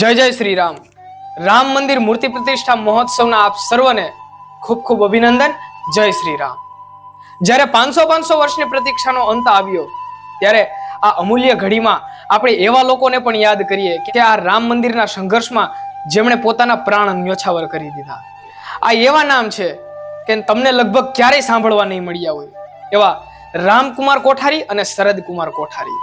જય જય શ્રી રામ રામ મંદિર મૂર્તિ પ્રતિષ્ઠા મહોત્સવના આપ સર્વને ખૂબ ખૂબ અભિનંદન. જય શ્રી રામ જ્યારે પાંચસો પાંચસો વર્ષની પ્રતીક્ષાનો અંત આવ્યો, ત્યારે આ અમૂલ્ય ઘડીમાં આપણે એવા લોકોને પણ યાદ કરીએ કે આ રામ મંદિરના સંઘર્ષમાં જેમણે પોતાના પ્રાણ ન્યોછાવર કરી દીધા. આ એવા નામ છે કે તમને લગભગ ક્યારેય સાંભળવા નહીં મળ્યા હોય. એવા રામકુમાર કોઠારી અને શરદ કુમાર કોઠારી.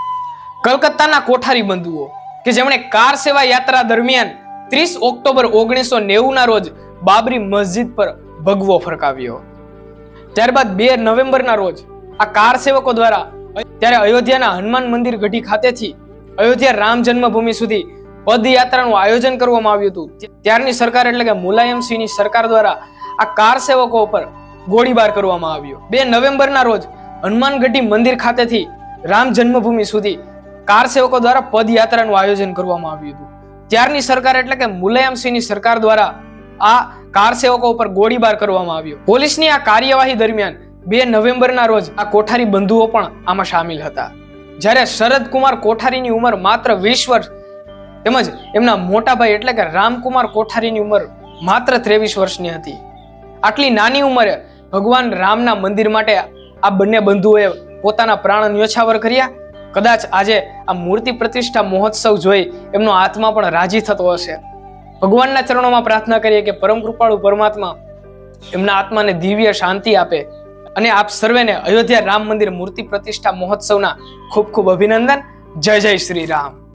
કલકત્તાના કોઠારી બંધુઓ. કે જેમણે કાર સેવા યાત્રા દરમિયાન ત્રીસ ઓક્ટોબર ઓગણીસો ના રોજ બાબરી મસ્જિદ પર ભગવો ફરકાવ્યો. ત્યારબાદ બે નવેમ્બરના રોજ આ કાર સેવકો દ્વારા ત્યારે અયોધ્યાના હનુમાન મંદિર ગઢી ખાતેથી અયોધ્યા રામ જન્મભૂમિ સુધી પદયાત્રાનું આયોજન કરવામાં આવ્યું હતું. ત્યારની સરકાર એટલે કે મુલાયમસિંહની સરકાર દ્વારા આ કાર સેવકો ઉપર ગોળીબાર કરવામાં આવ્યો. બે નવેમ્બરના રોજ હનુમાનગઢી મંદિર ખાતેથી રામ જન્મભૂમિ સુધી કાર સેવકો દ્વારા પદયાત્રાનું આયોજન કરવામાં આવ્યું હતું. ત્યારની સરકાર એટલે કે મુલાયમસિંહની સરકાર દ્વારા આ કાર સેવકો ઉપર ગોળીબાર કરવામાં આવ્યો. પોલીસની આ કાર્યવાહી દરમિયાન બે નવેમ્બરના રોજ આ કોઠારી બંધુઓ પણ આમાં સામેલ હતા. જ્યારે શરદકુમાર કોઠારીની ઉંમર માત્ર વીસ વર્ષ તેમજ એમના મોટા ભાઈ એટલે કે રામકુમાર કોઠારીની ઉંમર માત્ર ત્રેવીસ વર્ષની હતી. આટલી નાની ઉંમરે ભગવાન રામના મંદિર માટે આ બંને બંધુઓએ પોતાના પ્રાણ ન્યોછાવર કર્યા કદાચ આજે આ મૂર્તિ પ્રતિષ્ઠા મહોત્સવ જોઈ એમનો આત્મા પણ રાજી થતો હશે. ભગવાનના ચરણોમાં પ્રાર્થના કરીએ કે પરમ કૃપાળુ પરમાત્મા એમના આત્માને દિવ્ય શાંતિ આપે અને આપ સર્વેને અયોધ્યા રામ મંદિર મૂર્તિ પ્રતિષ્ઠા મહોત્સવના ખૂબ ખૂબ અભિનંદન. જય જય શ્રી રામ.